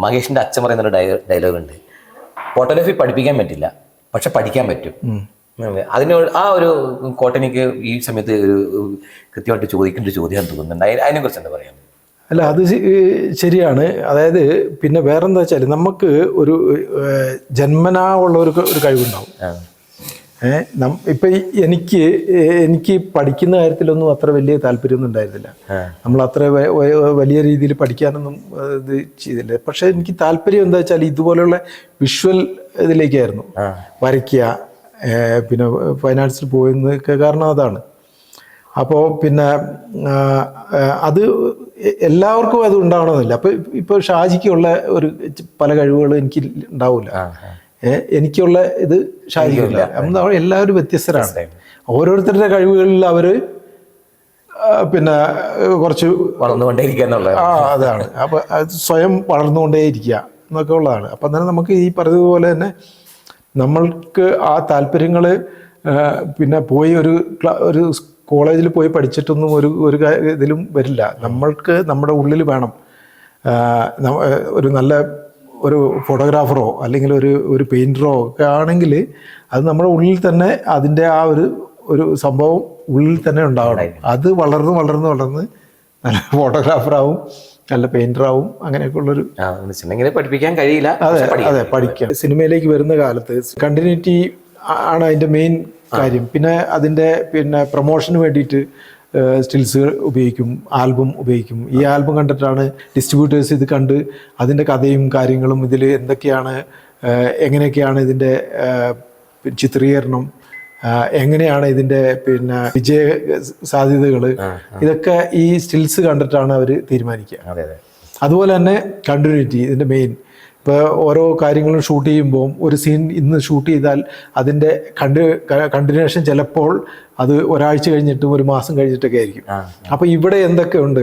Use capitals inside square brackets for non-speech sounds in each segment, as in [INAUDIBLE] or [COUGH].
മഹേഷിന്റെ അച്ഛൻ പറയുന്ന ഒരു ഡയലോഗ് ഉണ്ട് ഫോട്ടോഗ്രാഫി പഠിപ്പിക്കാൻ പറ്റില്ല പക്ഷെ പഠിക്കാൻ പറ്റും. അതിന് ആ ഒരു കോട്ടനിക്ക് ഈ സമയത്ത് ഒരു കൃത്യമായിട്ട് ചോദിക്കേണ്ട ഒരു ചോദ്യം തോന്നുന്നുണ്ട്. അതിനെ- കുറിച്ച് എന്താ പറയാം അല്ല അത് ശരിയാണ്. അതായത് പിന്നെ വേറെന്താ വെച്ചാൽ നമുക്ക് ഒരു ജന്മനാ ഉള്ള ഒരു കഴിവുണ്ടാവും. ഇപ്പം എനിക്ക് എനിക്ക് പഠിക്കുന്ന കാര്യത്തിലൊന്നും അത്ര വലിയ താല്പര്യമൊന്നും ഉണ്ടായിരുന്നില്ല. നമ്മൾ അത്ര വലിയ രീതിയിൽ പഠിക്കാനൊന്നും ഇത് ചെയ്തില്ല. പക്ഷെ എനിക്ക് താല്പര്യം എന്താ വെച്ചാൽ ഇതുപോലെയുള്ള വിഷ്വൽ ഇതിലേക്കായിരുന്നു. വരയ്ക്കുക പിന്നെ ഫൈനാൻസിൽ പോയെന്നൊക്കെ കാരണം അതാണ്. അപ്പോൾ പിന്നെ അത് എല്ലാവർക്കും അത് ഉണ്ടാവണമെന്നില്ല. അപ്പോൾ ഇപ്പോൾ ഷാജിക്കുള്ള ഒരു പല കഴിവുകളും എനിക്ക് ഉണ്ടാവില്ല. എനിക്കുള്ള ഇത് ശാരീരിക എല്ലാവരും വ്യത്യസ്തരാണ്. ഓരോരുത്തരുടെ കഴിവുകളിൽ അവർ പിന്നെ കുറച്ച് വളർന്നുകൊണ്ടേയിരിക്കുക ആ അതാണ്. അപ്പോൾ സ്വയം വളർന്നുകൊണ്ടേയിരിക്കുക എന്നൊക്കെ ഉള്ളതാണ്. അപ്പം തന്നെ നമുക്ക് ഈ പറഞ്ഞതുപോലെ തന്നെ നമ്മൾക്ക് ആ താല്പര്യങ്ങൾ പിന്നെ പോയി ഒരു ഒരു കോളേജിൽ പോയി പഠിച്ചിട്ടൊന്നും ഒരു ഒരു ഇതിലും വരില്ല. നമ്മൾക്ക് നമ്മുടെ ഉള്ളിൽ വേണം ഒരു നല്ല ഒരു ഫോട്ടോഗ്രാഫറോ അല്ലെങ്കിൽ ഒരു ഒരു പെയിന്ററോ ഒക്കെ ആണെങ്കിൽ അത് നമ്മുടെ ഉള്ളിൽ തന്നെ അതിന്റെ ആ ഒരു ഒരു സംഭവം ഉള്ളിൽ തന്നെ ഉണ്ടാവണം. അത് വളർന്ന് വളർന്ന് വളർന്ന് നല്ല ഫോട്ടോഗ്രാഫറാവും നല്ല പെയിന്ററാവും അങ്ങനെയൊക്കെ ഉള്ളൊരു പഠിപ്പിക്കാൻ കഴിയില്ല അതെ അതെ പഠിക്കാം. സിനിമയിലേക്ക് വരുന്ന കാലത്ത് കണ്ടിന്യൂറ്റി ആണ് അതിന്റെ മെയിൻ കാര്യം. പിന്നെ അതിന്റെ പിന്നെ പ്രൊമോഷന് വേണ്ടിയിട്ട് സ്റ്റിൽസ് ഉപയോഗിക്കും ആൽബം ഉപയോഗിക്കും. ഈ ആൽബം കണ്ടിട്ടാണ് ഡിസ്ട്രിബ്യൂട്ടേഴ്സ് ഇത് കണ്ട് അതിന്റെ കഥയും കാര്യങ്ങളും ഇതിൽ എന്തൊക്കെയാണ് എങ്ങനെയൊക്കെയാണ് ഇതിന്റെ ചിത്രീകരണം എങ്ങനെയാണ് ഇതിന്റെ പിന്നെ വിജയ സാധ്യതകൾ ഇതൊക്കെ ഈ സ്റ്റിൽസ് കണ്ടിട്ടാണ് അവർ തീരുമാനിക്കുക. അതെ അതെ. അതുപോലെ തന്നെ കണ്ടിന്യൂറ്റി ഇതിന്റെ മെയിൻ ഇപ്പോൾ ഓരോ കാര്യങ്ങളും ഷൂട്ട് ചെയ്യുമ്പോൾ ഒരു സീൻ ഇന്ന് ഷൂട്ട് ചെയ്താൽ അതിന്റെ കണ്ട് കണ്ടിന്യൂഷൻ ചിലപ്പോൾ അത് ഒരാഴ്ച കഴിഞ്ഞിട്ടും ഒരു മാസം കഴിഞ്ഞിട്ടൊക്കെ ആയിരിക്കും. അപ്പോൾ ഇവിടെ എന്തൊക്കെ ഉണ്ട്?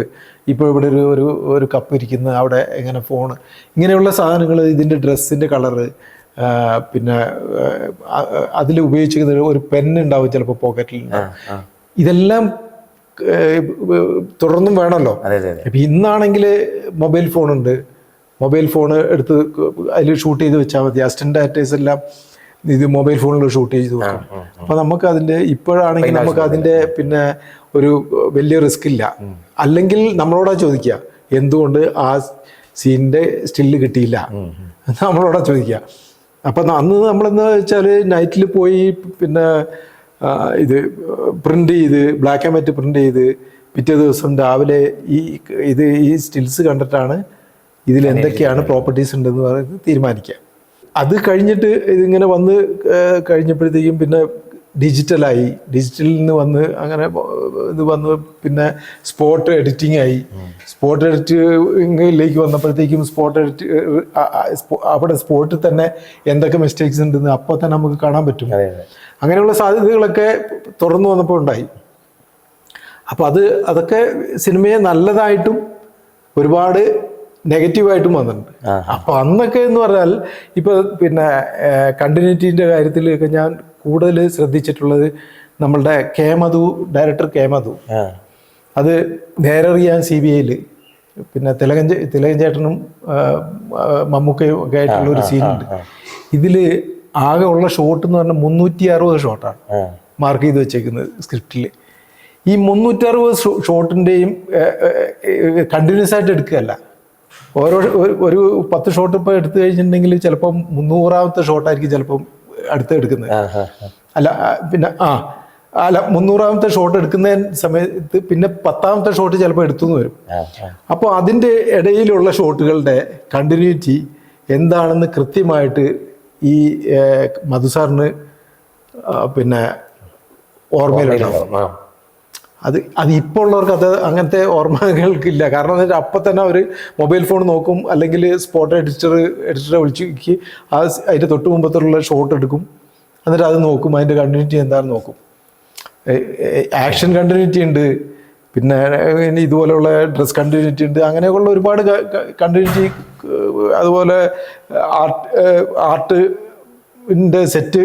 ഇപ്പോൾ ഇവിടെ ഒരു ഒരു ഒരു കപ്പ് ഇരിക്കുന്ന അവിടെ എങ്ങനെ ഫോണ് ഇങ്ങനെയുള്ള സാധനങ്ങൾ ഇതിന്റെ ഡ്രസ്സിന്റെ കളറ് പിന്നെ അതിൽ ഉപയോഗിച്ചിരിക്കുന്ന ഒരു പെൻ ഉണ്ടാവും ചിലപ്പോൾ പോക്കറ്റിൽ ഇതെല്ലാം തുടർന്നും വേണമല്ലോ? ഇപ്പം ഇന്നാണെങ്കിൽ മൊബൈൽ ഫോണുണ്ട് മൊബൈൽ ഫോൺ എടുത്ത് അതിൽ ഷൂട്ട് ചെയ്ത് വെച്ചാൽ മതി. അസിസ്റ്റന്റ് ഡയറക്ടേഴ്സ് എല്ലാം ഇത് മൊബൈൽ ഫോണിൽ ഷൂട്ട് ചെയ്ത് വെക്കും. അപ്പം നമുക്ക് അതിന്റെ ഇപ്പോഴാണെങ്കിൽ നമുക്ക് അതിന്റെ പിന്നെ ഒരു വലിയ റിസ്ക് ഇല്ല. അല്ലെങ്കിൽ നമ്മളോടാ ചോദിക്കുക എന്തുകൊണ്ട് ആ സീനിന്റെ സ്റ്റില്ല് കിട്ടിയില്ല? [LAUGHS] നമ്മളോടാ ചോദിക്കുക അപ്പം അന്ന് നമ്മളെന്ന് വെച്ചാൽ നൈറ്റിൽ പോയി പിന്നെ ഇത് പ്രിന്റ് ചെയ്ത് ബ്ലാക്ക് ആൻഡ് വൈറ്റ് പ്രിന്റ് ചെയ്ത് പിറ്റേ ദിവസം രാവിലെ ഈ ഇത് ഈ സ്റ്റിൽസ് കണ്ടിട്ടാണ് ഇതിൽ എന്തൊക്കെയാണ് പ്രോപ്പർട്ടീസ് ഉണ്ടെന്ന് പറയുന്നത് തീരുമാനിക്കാം. അത് കഴിഞ്ഞിട്ട് ഇതിങ്ങനെ വന്ന് കഴിഞ്ഞപ്പോഴത്തേക്കും പിന്നെ ഡിജിറ്റലായി ഡിജിറ്റലിൽ നിന്ന് വന്ന് അങ്ങനെ ഇത് വന്ന് പിന്നെ സ്പോട്ട് എഡിറ്റിംഗ് ആയി. സ്പോട്ട് എഡിറ്റിംഗിലേക്ക് വന്നപ്പോഴത്തേക്കും സ്പോട്ട് എഡിറ്റ് അവിടെ സ്പോട്ടിൽ തന്നെ എന്തൊക്കെ മിസ്റ്റേക്സ് ഉണ്ടെന്ന് അപ്പോൾ തന്നെ നമുക്ക് കാണാൻ പറ്റും. അങ്ങനെയുള്ള സാധ്യതകളൊക്കെ തുറന്നു വന്നപ്പോൾ ഉണ്ടായി. അപ്പോൾ അത് അതൊക്കെ സിനിമയെ നല്ലതായിട്ടും ഒരുപാട് നെഗറ്റീവായിട്ടും വന്നിട്ടുണ്ട്. അപ്പൊ അപ്പോൾ അന്നൊക്കെ എന്ന് പറഞ്ഞാൽ ഇപ്പൊ പിന്നെ കണ്ടിന്യൂറ്റിന്റെ കാര്യത്തിലൊക്കെ ഞാൻ കൂടുതൽ ശ്രദ്ധിച്ചിട്ടുള്ളത് നമ്മളുടെ K Madhu director K Madhu. അത് നേരറിയാൻ സി ബി ഐയിൽ പിന്നെ തിലകൻ തിലകൻ ചേട്ടനും മമ്മൂക്കയും ഒക്കെ ആയിട്ടുള്ള ഒരു സീനുണ്ട്. ഇതിൽ ആകെ ഉള്ള ഷോട്ട് എന്ന് പറഞ്ഞാൽ മുന്നൂറ്റി അറുപത് ഷോട്ടാണ് മാർക്ക് ചെയ്ത് വെച്ചേക്കുന്നത് സ്ക്രിപ്റ്റിൽ ഈ മുന്നൂറ്ററുപത് ഷോട്ടിന്റെയും കണ്ടിന്യൂസ് ആയിട്ട് എടുക്കുകയല്ല. ഓരോ ഒരു- പത്ത് ഷോട്ട് ഇപ്പോൾ എടുത്തു കഴിഞ്ഞിട്ടുണ്ടെങ്കിൽ ചിലപ്പം മുന്നൂറാമത്തെ ഷോട്ടായിരിക്കും ചിലപ്പം അടുത്ത് എടുക്കുന്നത്. അല്ല പിന്നെ ആ അല്ല മുന്നൂറാമത്തെ ഷോട്ട് എടുക്കുന്ന സമയത്ത് പിന്നെ പത്താമത്തെ ഷോട്ട് ചിലപ്പോൾ എടുത്തുനിന്ന് വരും. അപ്പോൾ അതിന്റെ ഇടയിലുള്ള ഷോട്ടുകളുടെ കണ്ടിന്യൂറ്റി എന്താണെന്ന് കൃത്യമായിട്ട് ഈ മധുസാറിന് പിന്നെ ഓർമ്മയിലുണ്ടാവും. അത് അത് ഇപ്പോൾ ഉള്ളവർക്ക് അത് അങ്ങനത്തെ ഓർമ്മകൾക്കില്ല. കാരണം വെച്ചാൽ അപ്പം തന്നെ അവർ മൊബൈൽ ഫോൺ നോക്കും അല്ലെങ്കിൽ സ്പോട്ട് എഡിറ്റർ എഡിറ്ററെ വിളിച്ച് ആ അതിന്റെ തൊട്ട് മുമ്പത്തുള്ള ഷോട്ട് എടുക്കും. എന്നിട്ട് അത് നോക്കും അതിന്റെ കണ്ടിന്യൂറ്റി എന്താണെന്ന് നോക്കും. ആക്ഷൻ കണ്ടിന്യൂറ്റി ഉണ്ട്. പിന്നെ ഇതുപോലെയുള്ള ഡ്രസ് കണ്ടിന്യൂറ്റി ഉണ്ട്. അങ്ങനെയൊക്കെയുള്ള ഒരുപാട് കണ്ടിന്യൂറ്റി അതുപോലെ ആർട്ട് ആർട്ട് ന്റെ സെറ്റ്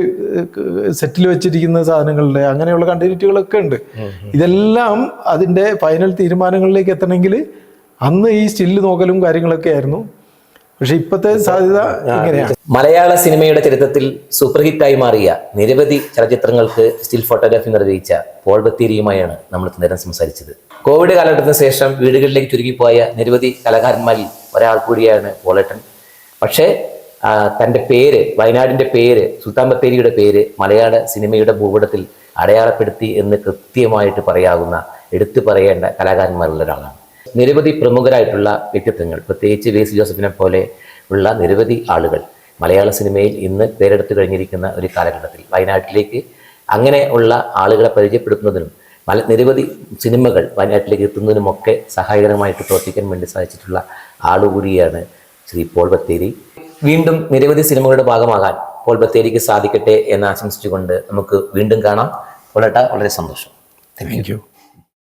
സെറ്റിൽ വെച്ചിരിക്കുന്ന സാധനങ്ങളുടെ അങ്ങനെയുള്ള കണ്ടിന്യൂറ്റികളൊക്കെ ഉണ്ട്. ഇതെല്ലാം അതിന്റെ ഫൈനൽ തീരുമാനങ്ങളിലേക്ക് എത്തണമെങ്കിൽ അന്ന് ഈ സ്റ്റില്ല് നോക്കലും കാര്യങ്ങളൊക്കെ ആയിരുന്നു. പക്ഷെ ഇപ്പോഴത്തെ സാധ്യത ഇങ്ങനെയാണ്. മലയാള സിനിമയുടെ ചരിത്രത്തിൽ സൂപ്പർ ഹിറ്റായി മാറിയ നിരവധി ചലച്ചിത്രങ്ങൾക്ക് സ്റ്റിൽ ഫോട്ടോഗ്രാഫി നിർവഹിച്ച പോൾ ബത്തേരിയുമായാണ് നമ്മൾ നേരം സംസാരിച്ചത്. കോവിഡ് കാലഘട്ടത്തിന് ശേഷം വീടുകളിലേക്ക് ചുരുങ്ങിപ്പോയ നിരവധി കലാകാരന്മാരിൽ ഒരാൾ കൂടിയാണ് പോളേട്ടൻ. പക്ഷേ തന്റെ പേര് വയനാടിന്റെ പേര് സുൽത്താൻ ബത്തേരിയുടെ പേര് മലയാള സിനിമയുടെ ഭൂപടത്തിൽ അടയാളപ്പെടുത്തി എന്ന് കൃത്യമായിട്ട് പറയാവുന്ന എടുത്തു പറയേണ്ട കലാകാരന്മാരിൽ ഒരാളാണ്. നിരവധി പ്രമുഖരായിട്ടുള്ള വ്യക്തിത്വങ്ങൾ പ്രത്യേകിച്ച് വി എസ് ജോസഫിനെ പോലെ ഉള്ള നിരവധി ആളുകൾ മലയാള സിനിമയിൽ ഇന്ന് പേരെടുത്തു കഴിഞ്ഞിരിക്കുന്ന ഒരു കാലഘട്ടത്തിൽ. വയനാട്ടിലേക്ക് അങ്ങനെ ഉള്ള ആളുകളെ പരിചയപ്പെടുത്തുന്നതിനും മല നിരവധി സിനിമകൾ വയനാട്ടിലേക്ക് എത്തുന്നതിനുമൊക്കെ സഹായകരമായിട്ട് പ്രവർത്തിക്കാൻ വേണ്ടി സാധിച്ചിട്ടുള്ള ആളുകൂടിയാണ് ശ്രീ പോൾ ബത്തേരി. വീണ്ടും നിരവധി സിനിമകളുടെ ഭാഗമാകാൻ പോൾ ബത്തേരിക്ക് സാധിക്കട്ടെ എന്ന് ആശംസിച്ചുകൊണ്ട് നമുക്ക് വീണ്ടും കാണാം. വളരെ വളരെ സന്തോഷം. Thank you